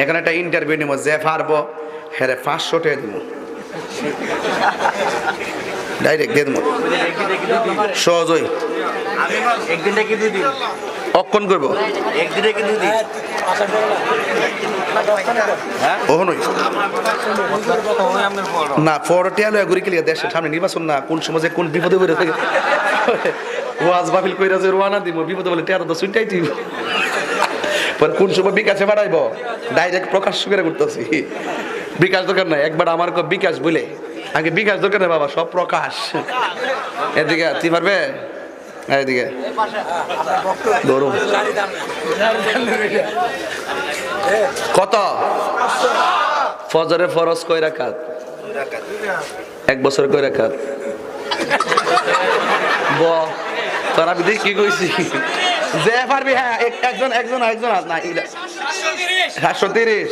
এখানে একটা ইন্টারভিউ নিব যে পারব হ্যাঁ পাঁচশো টাকা দিব ডাইরেক্ট দিয়ে দেবো সহজই। অক্ষণ করব। ওহনই না ফরটি আলো ঘুরি কেলিয়া দেশের সামনে নির্বাচন না, কোন সময় কোন বিপদে পড়ে থাকে। ওয়াজ বাফিল কইরা যে রোয়ানা দিব বিপদে বলে টেয়ার তো সুইটাই দিব পরে কোন সময় বিকাশে বাড়াইব? ডাইরেক্ট প্রকাশ করে করতেছি বিকাশ দরকার নাই, একবার আমার বিকাশ বলে। আগে বিকাশ দরকার নাই বাবা, সব প্রকাশ। এদিকে, তুই পারবে? এদিকে। ধরুন কত? ফজরে ফরজ কয় রাকাত? এক বছর কয় রাকাত? ব। আমি দেখি কি কইছি। যে পারবি হ্যাঁ এক- একজন একজন একজন আজ না সাতশো তিরিশ।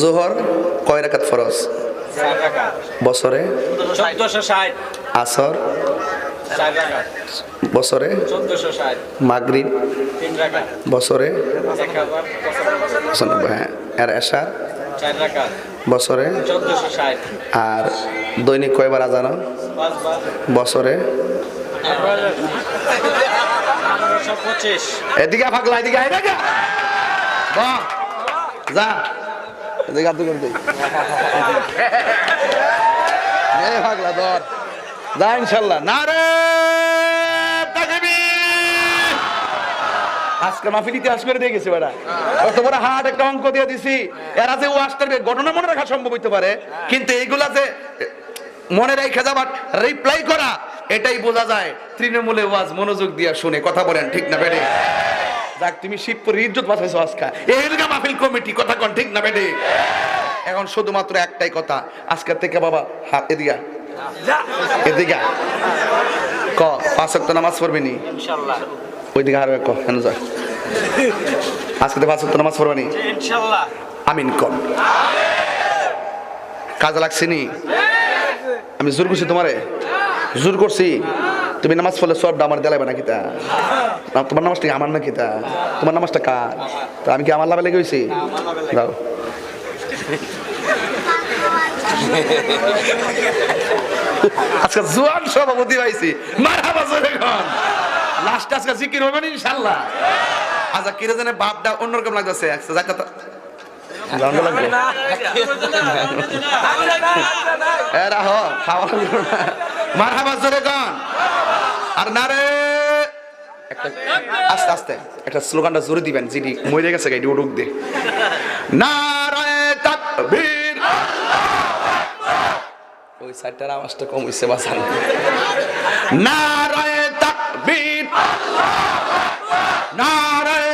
জোহর কয় রাকাত ফরজ? বছরে? আসর? বছরে? মাগরিব? বছরে? হ্যাঁ। আর বছরে? আর দৈনিক কয়বার আজানো? বছরে? এদিকে এদিকে আয় যা। এদিকে ফাঁকলা ধর। যা না রে আজকে মাহফিল ইতিহাস করে দিয়ে গেছে, বেড়া। অত বড় হাট, একটা অঙ্ক দিয়ে দিছি। এরা যে ওয়াজটার ঘটনা মনে রাখা সম্ভব হইতে পারে। কিন্তু এইগুলা যে মনে রেখে যাবার রিপ্লাই করা এটাই বোঝা যায় তৃণমূলে ওয়াজ মনোযোগ দিয়ে শুনে কথা বলেন ঠিক না বেড়ে? যাক তুমি শিবপুরের ইজ্জত বাঁচাইছো আজকে। এই এলাকা মাহফিল কমিটি কথা কন ঠিক না বেড়ে? এখন শুধুমাত্র একটাই কথা আজকের থেকে বাবা হাত এদিকে। এদিকে। ক পাঁচ ওয়াক্ত নামাজ পড়বি নি? ওইদিকে আর ক কেন যা। আজকে তো পাঁচ ওয়াক্ত নামাজ পড়বি নি? আমিন কর কাজে লাগছে নি? আমি জোর করছি তোমারে। জোর করছি। তুমি নামাজ পড়লে সব আমার দেলাবে না কিতা তোমার নামাজটা আমার না কিতা তোমার নামাজটা কার? তা আমি কি আমার লাভে লেগে হয়েছি দাও। আজকে জোয়ান সভাপতি পাইছি মারহাবা জোরে এখন লাস্ট আজকে জিকির হবে না ইনশাল্লাহ। আচ্ছা কিরে জানে বাপটা অন্যরকম লাগতেছে। আচ্ছা যাইতে জানতে লাগবে এ রাহো খাওয়া লাগল না। মারহাবা জোরে কন আর না রে। আস্তে আস্তে। একটা স্লোগানটা জোরে দিবেন, যিনি মরে গেছে গাইডি, উড়ুক দে। নারায়ে তাকবীর। ওই সাইডটার আওয়াজটা কম হইছে বাসান নারায়ে তাকবীর। নারায়ে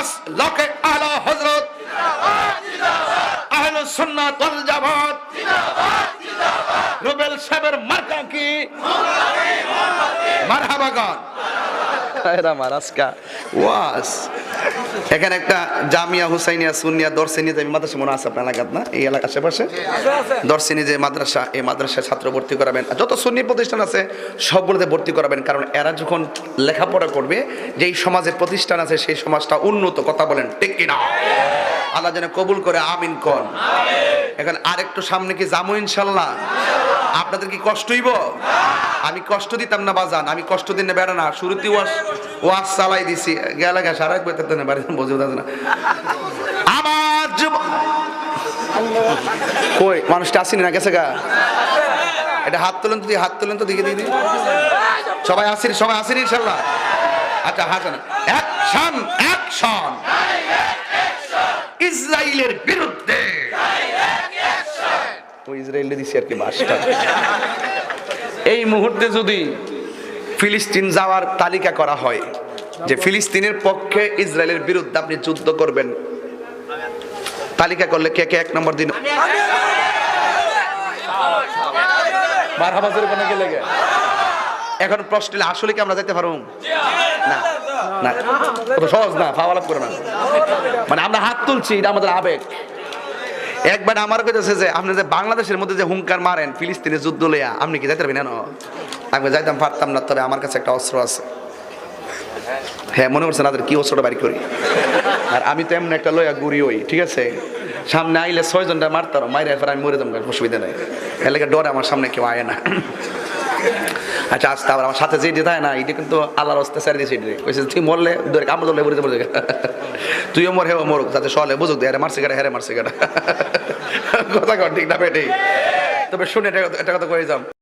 মাসলাকে আলা হযরত। আহলে জামাত। রুবেল সাহেবের মার্কা কি? মারহাবা গান। ওয়াস। এখানে একটা জামিয়া হুসাইনিয়া দর্শনী যে মাদ্রাসা মনে আছে আপনার এলাকাত না? এই এলাকার আশেপাশে? দর্শনী যে মাদ্রাসা এই মাদ্রাসায় ছাত্র ভর্তি করাবেন। যত সুন্নি প্রতিষ্ঠান আছে সবগুলোতে ভর্তি করাবেন। কারণ এরা যখন লেখাপড়া করবে যেই সমাজের প্রতিষ্ঠান আছে সেই সমাজটা উন্নত কথা বলেন ঠিক কিনা? আল্লাহ যেন কবুল করে আমিন কর এখন আরেকটু সামনে কি যাব ইনশাল্লাহ? আপনাদের কি কষ্ট হইব? আমি কষ্ট দিতাম না, বাজান। আমি কষ্ট দিন বেড়া না। শুরুতে ওয়াশ ওয়াশ চালাই দিছি। গেলে গা সারা পেতে না বাড়িতে বোঝে না। আমার কই, মানুষটা আসেনি না, গেছে গা। এটা হাত তোলেন তো হাত তোলেন তো দিকে দিদি। সবাই আসেনি সবাই আসেনি, ইনশাল্লাহ। আচ্ছা হাসান। অ্যাকশন অ্যাকশন ইসরায়েলের বিরুদ্ধে ওই ইসরায়েলে দিছি আর কি বাসটা। এই মুহূর্তে যদি ফিলিস্তিন যাওয়ার তালিকা করা হয় যে ফিলিস্তিনের পক্ষে ইসরায়েলের বিরুদ্ধে আপনি যুদ্ধ করবেন, তালিকা করলে কে কে? এক নম্বর দিন? এখন প্রশ্ন আসলে কি আমরা যেতে পারব? না না। সহজ না ফাওয়ালাপ করে না। মানে আমরা হাত তুলছি, এটা আমাদের আবেগ। একবার আমার কইতেছে যে, আপনি যে বাংলাদেশের মধ্যে যে হুঙ্কার মারেন ফিলিস্তিনের যুদ্ধ লইয়া, আপনি কি যাইতে পারবেন না আমি যাইতাম, পারতাম না, তবে আমার কাছে একটা অস্ত্র আছে। হ্যাঁ মনে করছেন আপনাদের কি অস্ত্রটা বাড়ি করি? আর আমি তো এমন একটা লইয়া ঘুরি ওই ঠিক আছে? সামনে আইলে ছয় জনটা মারতাম মাইরে এরপর আমি মরে যাব অসুবিধা নেই। এলাকা ডরে আমার সামনে কেউ আয় না। আচ্ছা আসতে আবার আমার সাথে যে যেতে হয় না এটা কিন্তু আল্লাহর হস্তে সারি দিয়েছে এটা কইছে, তুই মরলে, ধরে, কামড় ধরলে মরে যাব তুইও মর, হেও মরুক, যাতে সহলে বুঝুক, দে, আরে মারছে কাটা হ্যারে মারছে কাটা কথা কর ঠিক না বেটি তবে শুনে এটা কথা কয়ে যাম।